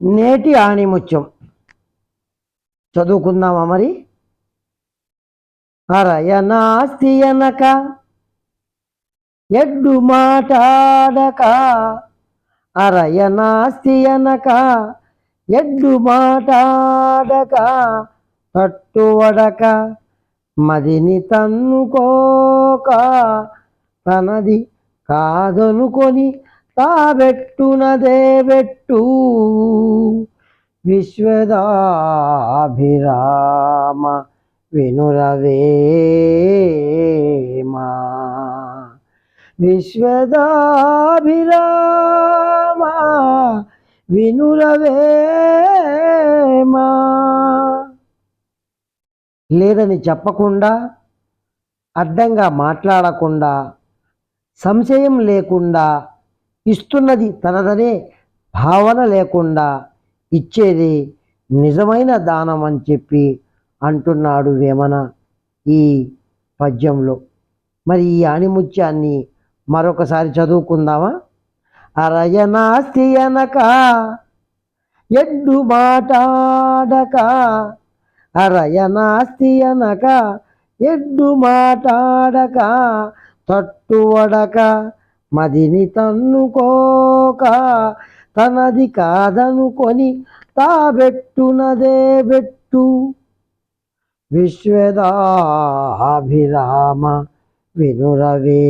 నేటి ఆణిముత్యం. చదువుకుందామా మరి? అరయనాస్తి అనక ఎడ్డు మాటాడక అరయనాస్తి అనక ఎడ్డు మాటాడక తట్టువడక మదిని తన్నుకోక తనది కాదనుకొని తాబెట్టునదే బెట్టు విశ్వదాభిరామ వినురవేమా విశ్వదాభిరామ వినురవేమా లేదని చెప్పకుండా అడ్డంగా మాట్లాడకుండా సంశయం లేకుండా ఇస్తున్నది తనదనే భావన లేకుండా ఇచ్చేది నిజమైన దానం అని చెప్పి అంటున్నాడు వేమన ఈ పద్యంలో. మరి ఈ ఆణిముత్యాన్ని మరొకసారి చదువుకుందామా? అరయనాస్తి అనక ఎడ్డు మాటాడక అరయనాస్తి అనక ఎడ్డు మాటాడక తట్టువడక. మదిని తన్నుకోక తనది కాదనుకొని తాబెట్టునదే బెట్టు. విశ్వదాభిరామ వినురవే.